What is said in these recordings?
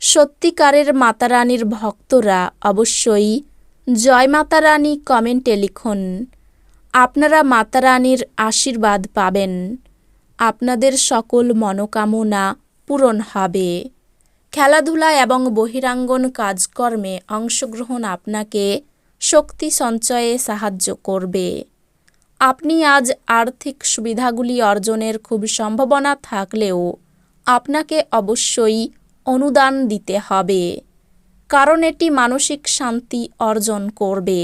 সত্যিকারের মাতারানীর ভক্তরা অবশ্যই জয় মাতারানী কমেন্টে লিখুন। আপনারা মাতারানীর আশীর্বাদ পাবেন। আপনাদের সকল মনোকামনা পূরণ হবে। খেলাধুলা এবং বহিরাঙ্গন কাজকর্মে অংশগ্রহণ আপনাকে শক্তি সঞ্চয়ে সাহায্য করবে। আপনি আজ আর্থিক সুবিধাগুলি অর্জনের খুব সম্ভাবনা থাকলেও আপনাকে অবশ্যই অনুদান দিতে হবে, কারণ এটি মানসিক শান্তি অর্জন করবে।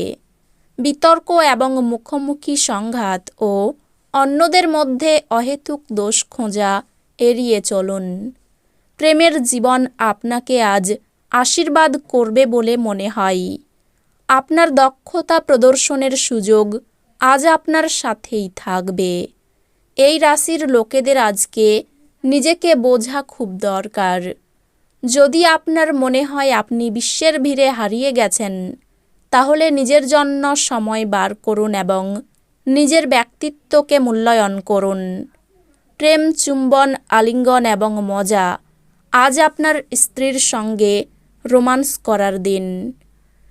বিতর্ক এবং মুখোমুখি সংঘাত ও অন্যদের মধ্যে অহেতুক দোষ খোঁজা এড়িয়ে চলুন। প্রেমের জীবন আপনাকে আজ আশীর্বাদ করবে বলে মনে হয়। আপনার দক্ষতা প্রদর্শনের সুযোগ আজ আপনার সাথেই থাকবে। এই রাশির লোকেদের আজকে নিজেকে বোঝা খুব দরকার। যদি আপনার মনে হয় আপনি বিশ্বের ভিড়ে হারিয়ে গেছেন, তাহলে নিজের জন্য সময় বার করুন এবং নিজের ব্যক্তিত্বকে মূল্যায়ন করুন। প্রেম, চুম্বন, আলিঙ্গন এবং মজা আজ আপনার স্ত্রীর সঙ্গে রোমান্স করার দিন।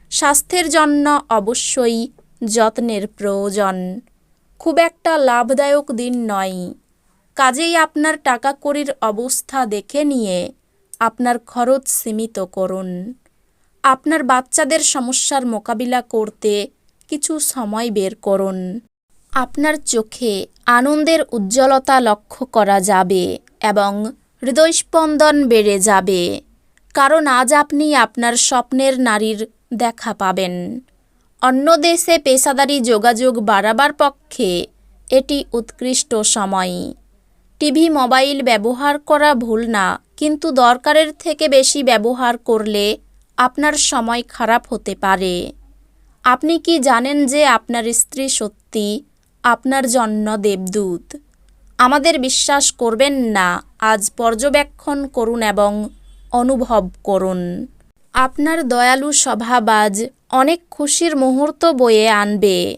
স্বাস্থ্যের জন্য অবশ্যই যত্নের প্রয়োজন। খুব একটা লাভদায়ক দিন নয়। কাজেই আপনার টাকা কড়ির অবস্থা দেখে নিয়ে আপনার খরচ সীমিত করুন। আপনার বাচ্চাদের সমস্যার মোকাবিলা করতে কিছু সময় বের করুন। আপনার চোখে আনন্দের উজ্জ্বলতা লক্ষ্য করা যাবে এবং হৃদয়স্পন্দন বেড়ে যাবে। কারণ আজ আপনি আপনার স্বপ্নের নারীর দেখা পাবেন। অন্য দেশে পেশাদারি যোগাযোগ বাড়াবার পক্ষে এটি উৎকৃষ্ট সময়। টিভি, মোবাইল ব্যবহার করা ভুল না কিন্তু দরকারের থেকে বেশি ব্যবহার করলে আপনার সময় খারাপ হতে পারে। আপনি কি জানেন যে আপনার স্ত্রী সত্যি আপনার জন্য দেবদূত? আমাদের বিশ্বাস করবেন না, আজ পর্যবেক্ষণ করুন এবং অনুভব করুন। আপনার দয়ালু স্বভাব আজ অনেক খুশির মুহূর্ত বয়ে আনবে।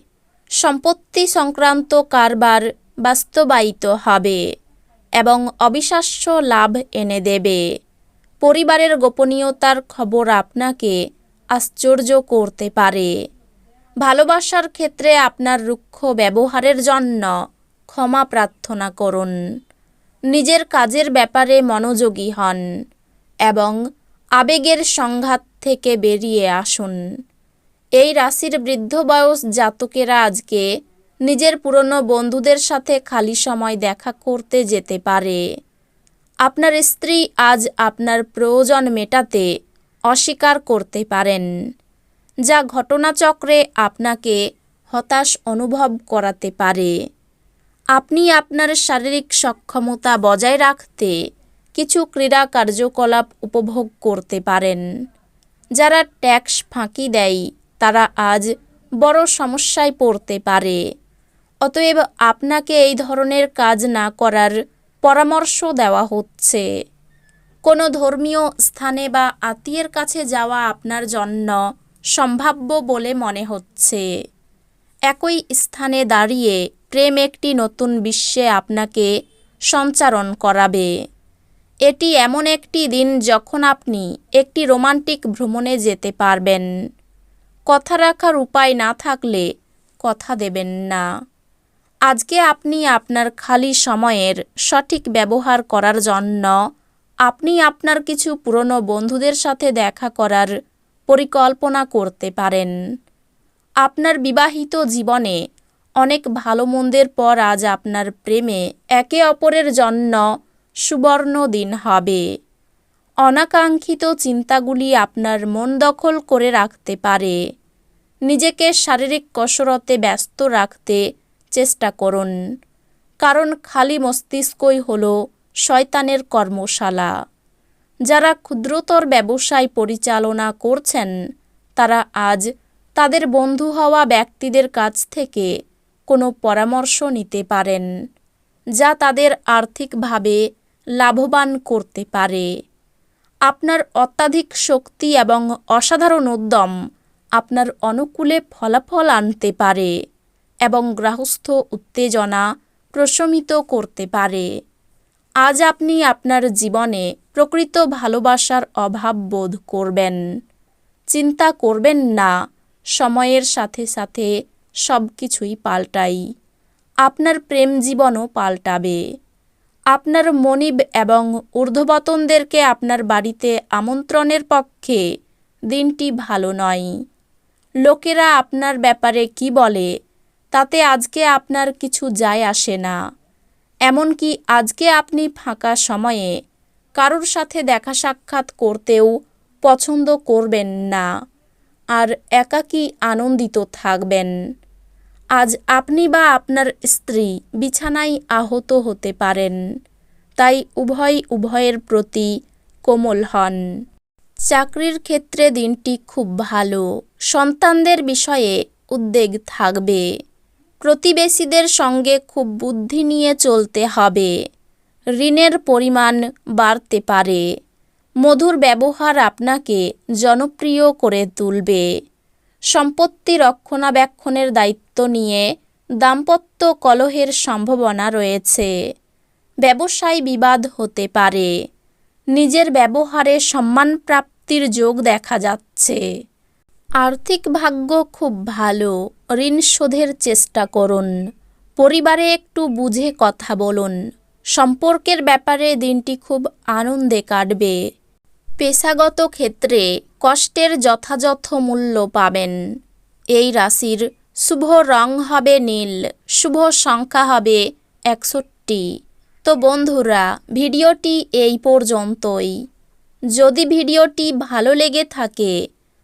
সম্পত্তি সংক্রান্ত কারবার বাস্তবায়িত হবে। এবং অবিশ্বাস্য লাভ এনে দেবে। পরিবারের গোপনীয়তার খবর আপনাকে আশ্চর্য করতে পারে। ভালোবাসার ক্ষেত্রে আপনার রুক্ষ ব্যবহারের জন্য ক্ষমা প্রার্থনা করুন। নিজের কাজের ব্যাপারে মনোযোগী হন এবং আবেগের সংঘাত থেকে বেরিয়ে আসুন। এই রাশির বৃদ্ধ বয়স জাতকেরা আজকে নিজের পুরনো বন্ধুদের সাথে খালি সময় দেখা করতে যেতে পারে। আপনার স্ত্রী আজ আপনার প্রয়োজন মেটাতে অস্বীকার করতে পারেন, যা ঘটনাচক্রে আপনাকে হতাশ অনুভব করাতে পারে। আপনি আপনার শারীরিক সক্ষমতা বজায় রাখতে কিছু ক্রীড়া কার্যকলাপ উপভোগ করতে পারেন, যারা ট্যাক্স ফাঁকি দেয়, তারা আজ বড় সমস্যায় পড়তে পারে। অতএব আপনাকে এই ধরনের কাজ না করার পরামর্শ দেওয়া হচ্ছে। কোনো ধর্মীয় স্থানে বা আত্মীয়ের কাছে যাওয়া আপনার জন্য সম্ভাব্য বলে মনে হচ্ছে। একই স্থানে দাঁড়িয়ে প্রেম একটি নতুন বিশ্বে আপনাকে সঞ্চারণ করাবে। এটি এমন একটি দিন যখন আপনি একটি রোমান্টিক ভ্রমণে যেতে পারবেন। কথা রাখার উপায় না থাকলে কথা দেবেন না। আজকে আপনি আপনার খালি সময়ের সঠিক ব্যবহার করার জন্য আপনি আপনার কিছু পুরনো বন্ধুদের সাথে দেখা করার পরিকল্পনা করতে পারেন। আপনার বিবাহিত জীবনে অনেক ভালো মন্দের পর আজ আপনার প্রেমে একে অপরের জন্য সুবর্ণ দিন হবে। অনাকাঙ্ক্ষিত চিন্তাগুলি আপনার মন দখল করে রাখতে পারে। নিজেকে শারীরিক কসরতে ব্যস্ত রাখতে চেষ্টা করুন। কারণ খালি মস্তিষ্কই হল শয়তানের কর্মশালা। যারা ক্ষুদ্রতর ব্যবসায় পরিচালনা করছেন, তারা আজ তাদের বন্ধু হওয়া ব্যক্তিদের কাছ থেকে কোনো পরামর্শ নিতে পারেন, যা তাদের আর্থিকভাবে লাভবান করতে পারে। আপনার অত্যাধিক শক্তি এবং অসাধারণ উদ্যম আপনার অনুকূলে ফলাফল আনতে পারে। এবং গ্রাহস্থ উত্তেজনা প্রশমিত করতে পারে। আজ আপনি আপনার জীবনে প্রকৃত ভালোবাসার অভাব বোধ করবেন। চিন্তা করবেন না, সময়ের সাথে সাথে সব কিছুই পাল্টাই। আপনার প্রেম জীবনও পাল্টাবে। আপনার মনিব এবং ঊর্ধ্ববতনদেরকে আপনার বাড়িতে আমন্ত্রণের পক্ষে দিনটি ভালো নয়। লোকেরা আপনার ব্যাপারে কি বলে তাতে আজকে আপনার কিছু যায় আসে না। এমনকি আজকে আপনি ফাঁকা সময়ে কারোর সাথে দেখা সাক্ষাৎ করতেও পছন্দ করবেন না আর একাকী আনন্দিত থাকবেন। আজ আপনি বা আপনার স্ত্রী বিছানায় আহত হতে পারেন, তাই উভয় উভয়ের প্রতি কোমল হন। চাকরির ক্ষেত্রে দিনটি খুব ভালো, সন্তানদের বিষয়ে উদ্বেগ থাকবে। প্রতিবেশীদের সঙ্গে খুব বুদ্ধি নিয়ে চলতে হবে। ঋণের পরিমাণ বাড়তে পারে। মধুর ব্যবহার আপনাকে জনপ্রিয় করে তুলবে। সম্পত্তি রক্ষণাবেক্ষণের দায়িত্ব নিয়ে দাম্পত্য কলহের সম্ভাবনা রয়েছে। ব্যবসায় বিবাদ হতে পারে। নিজের ব্যবহারে সম্মান প্রাপ্তির যোগ দেখা যাচ্ছে। আর্থিক ভাগ্য খুব ভালো, ঋণ শোধের চেষ্টা করুন। পরিবারে একটু বুঝে কথা বলুন। সম্পর্কের ব্যাপারে দিনটি খুব আনন্দে কাটবে। পেশাগত ক্ষেত্রে কষ্টের যথাযথ মূল্য পাবেন। এই রাশির শুভ রং হবে নীল, শুভ সংখ্যা হবে একষট্টি। তো বন্ধুরা, ভিডিওটি এই পর্যন্তই। যদি ভিডিওটি ভালো লেগে থাকে